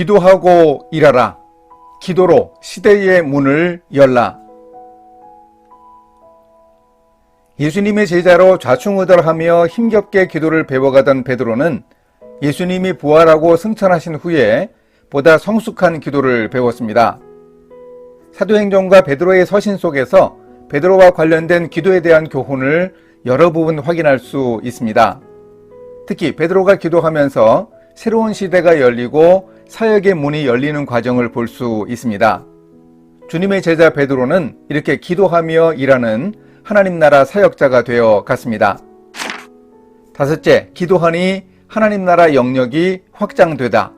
기도하고 일하라. 기도로 시대의 문을 열라. 예수님의 제자로 좌충우돌하며 힘겹게 기도를 배워가던 베드로는 예수님이 부활하고 승천하신 후에 보다 성숙한 기도를 배웠습니다. 사도행전과 베드로의 서신 속에서 베드로와 관련된 기도에 대한 교훈을 여러 부분 확인할 수 있습니다. 특히 베드로가 기도하면서 새로운 시대가 열리고 사역의 문이 열리는 과정을 볼 수 있습니다. 주님의 제자 베드로는 이렇게 기도하며 일하는 하나님 나라 사역자가 되어 갔습니다. 다섯째, 기도하니 하나님 나라 영역이 확장되다.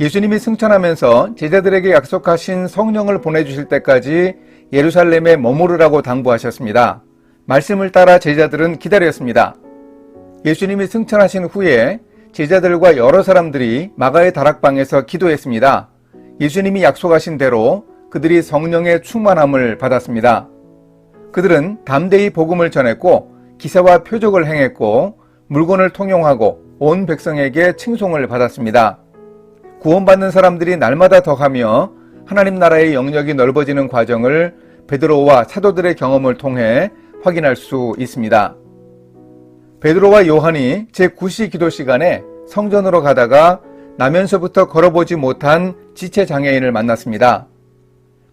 예수님이 승천하면서 제자들에게 약속하신 성령을 보내주실 때까지 예루살렘에 머무르라고 당부하셨습니다. 말씀을 따라 제자들은 기다렸습니다. 예수님이 승천하신 후에 제자들과 여러 사람들이 마가의 다락방에서 기도했습니다. 예수님이 약속하신 대로 그들이 성령의 충만함을 받았습니다. 그들은 담대히 복음을 전했고 기사와 표적을 행했고 물건을 통용하고 온 백성에게 칭송을 받았습니다. 구원받는 사람들이 날마다 더하며 하나님 나라의 영역이 넓어지는 과정을 베드로와 사도들의 경험을 통해 확인할 수 있습니다. 베드로와 요한이 제9시 기도 시간에 성전으로 가다가 나면서부터 걸어보지 못한 지체 장애인을 만났습니다.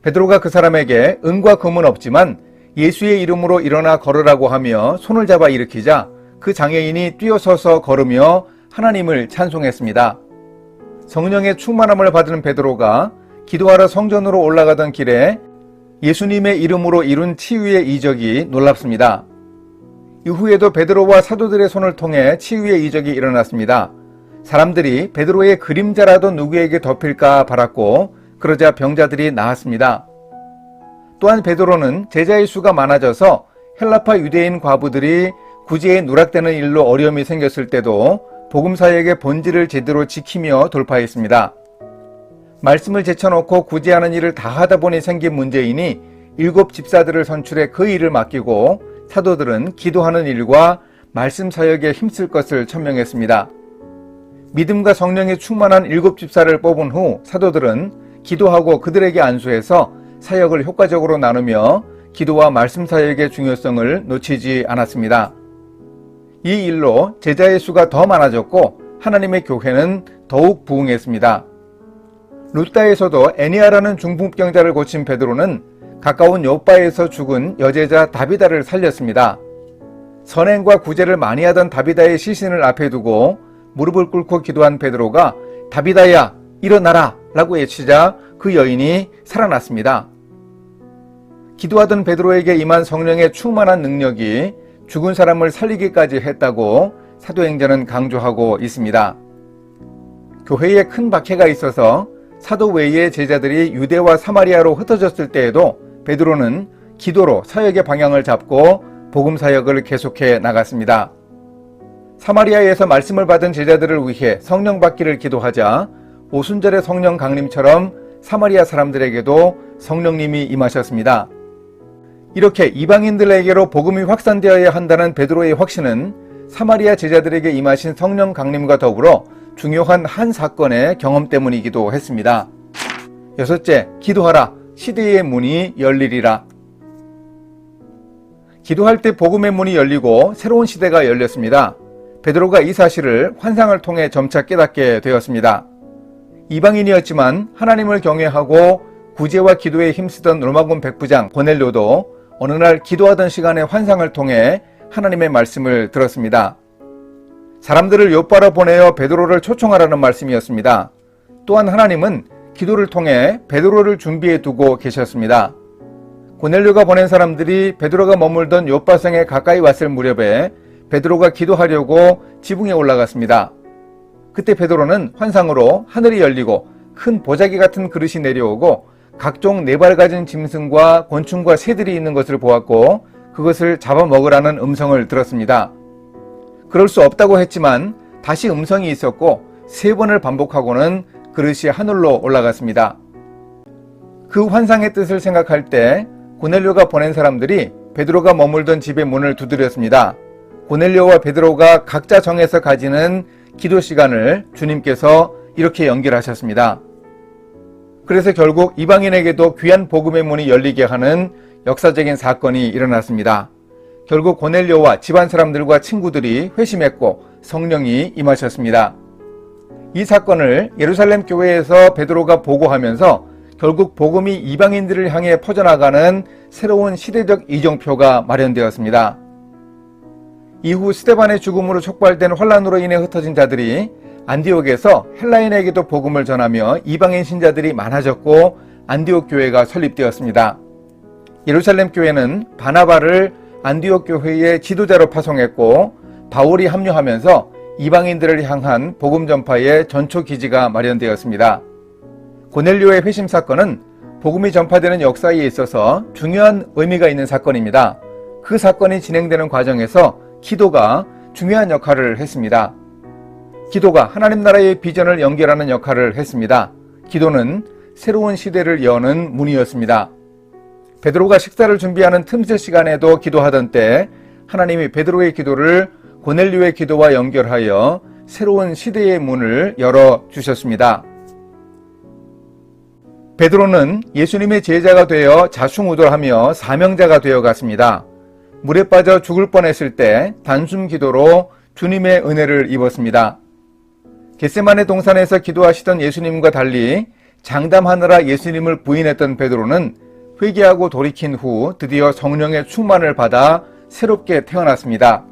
베드로가 그 사람에게 은과 금은 없지만 예수의 이름으로 일어나 걸으라고 하며 손을 잡아 일으키자 그 장애인이 뛰어서서 걸으며 하나님을 찬송했습니다. 성령의 충만함을 받은 베드로가 기도하러 성전으로 올라가던 길에 예수님의 이름으로 이룬 치유의 이적이 놀랍습니다. 이후에도 베드로와 사도들의 손을 통해 치유의 이적이 일어났습니다. 사람들이 베드로의 그림자라도 누구에게 덮일까 바랐고 그러자 병자들이 나았습니다. 또한 베드로는 제자의 수가 많아져서 헬라파 유대인 과부들이 구제에 누락되는 일로 어려움이 생겼을 때도 복음 사역의 본질을 제대로 지키며 돌파했습니다. 말씀을 제쳐놓고 구제하는 일을 다 하다 보니 생긴 문제이니 일곱 집사들을 선출해 그 일을 맡기고 사도들은 기도하는 일과 말씀 사역에 힘쓸 것을 천명했습니다. 믿음과 성령에 충만한 일곱 집사를 뽑은 후 사도들은 기도하고 그들에게 안수해서 사역을 효과적으로 나누며 기도와 말씀 사역의 중요성을 놓치지 않았습니다. 이 일로 제자의 수가 더 많아졌고 하나님의 교회는 더욱 부흥했습니다. 루다에서도 애니아라는 중풍병자를 고친 베드로는 가까운 요바에서 죽은 여제자 다비다를 살렸습니다. 선행과 구제를 많이 하던 다비다의 시신을 앞에 두고 무릎을 꿇고 기도한 베드로가 다비다야 일어나라 라고 외치자 그 여인이 살아났습니다. 기도하던 베드로에게 임한 성령의 충만한 능력이 죽은 사람을 살리기까지 했다고 사도행전은 강조하고 있습니다. 교회에 큰 박해가 있어서 사도 외의 제자들이 유대와 사마리아로 흩어졌을 때에도 베드로는 기도로 사역의 방향을 잡고 복음 사역을 계속해 나갔습니다. 사마리아에서 말씀을 받은 제자들을 위해 성령 받기를 기도하자 오순절의 성령 강림처럼 사마리아 사람들에게도 성령님이 임하셨습니다. 이렇게 이방인들에게로 복음이 확산되어야 한다는 베드로의 확신은 사마리아 제자들에게 임하신 성령 강림과 더불어 중요한 한 사건의 경험 때문이기도 했습니다. 여섯째, 기도하라. 시대의 문이 열리리라. 기도할 때 복음의 문이 열리고 새로운 시대가 열렸습니다. 베드로가 이 사실을 환상을 통해 점차 깨닫게 되었습니다. 이방인이었지만 하나님을 경외하고 구제와 기도에 힘쓰던 로마군 백부장 고넬료도 어느 날 기도하던 시간에 환상을 통해 하나님의 말씀을 들었습니다. 사람들을 요바로 보내어 베드로를 초청하라는 말씀이었습니다. 또한 하나님은 기도를 통해 베드로를 준비해 두고 계셨습니다. 고넬료가 보낸 사람들이 베드로가 머물던 요바성에 가까이 왔을 무렵에 베드로가 기도하려고 지붕에 올라갔습니다. 그때 베드로는 환상으로 하늘이 열리고 큰 보자기 같은 그릇이 내려오고 각종 네 발 가진 짐승과 곤충과 새들이 있는 것을 보았고 그것을 잡아먹으라는 음성을 들었습니다. 그럴 수 없다고 했지만 다시 음성이 있었고 세 번을 반복하고는 그릇이 하늘로 올라갔습니다. 그 환상의 뜻을 생각할 때 고넬료가 보낸 사람들이 베드로가 머물던 집의 문을 두드렸습니다. 고넬료와 베드로가 각자 정해서 가지는 기도 시간을 주님께서 이렇게 연결하셨습니다. 그래서 결국 이방인에게도 귀한 복음의 문이 열리게 하는 역사적인 사건이 일어났습니다. 결국 고넬료와 집안 사람들과 친구들이 회심했고 성령이 임하셨습니다. 이 사건을 예루살렘 교회에서 베드로가 보고하면서 결국 복음이 이방인들을 향해 퍼져나가는 새로운 시대적 이정표가 마련되었습니다. 이후 스테반의 죽음으로 촉발된 혼란으로 인해 흩어진 자들이 안디옥에서 헬라인에게도 복음을 전하며 이방인 신자들이 많아졌고 안디옥 교회가 설립되었습니다. 예루살렘 교회는 바나바를 안디옥 교회의 지도자로 파송했고 바울이 합류하면서 이방인들을 향한 복음 전파의 전초 기지가 마련되었습니다. 고넬료의 회심 사건은 복음이 전파되는 역사에 있어서 중요한 의미가 있는 사건입니다. 그 사건이 진행되는 과정에서 기도가 중요한 역할을 했습니다. 기도가 하나님 나라의 비전을 연결하는 역할을 했습니다. 기도는 새로운 시대를 여는 문이었습니다. 베드로가 식사를 준비하는 틈새 시간에도 기도하던 때 하나님이 베드로의 기도를 고넬료의 기도와 연결하여 새로운 시대의 문을 열어 주셨습니다. 베드로는 예수님의 제자가 되어 자충우돌하며 사명자가 되어 갔습니다. 물에 빠져 죽을 뻔했을 때 단숨 기도로 주님의 은혜를 입었습니다. 겟세만의 동산에서 기도하시던 예수님과 달리 장담하느라 예수님을 부인했던 베드로는 회개하고 돌이킨 후 드디어 성령의 충만을 받아 새롭게 태어났습니다.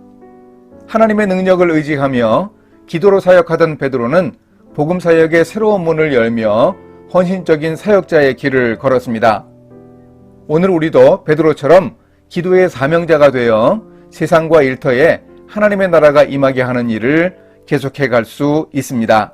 하나님의 능력을 의지하며 기도로 사역하던 베드로는 복음 사역의 새로운 문을 열며 헌신적인 사역자의 길을 걸었습니다. 오늘 우리도 베드로처럼 기도의 사명자가 되어 세상과 일터에 하나님의 나라가 임하게 하는 일을 계속해 갈 수 있습니다.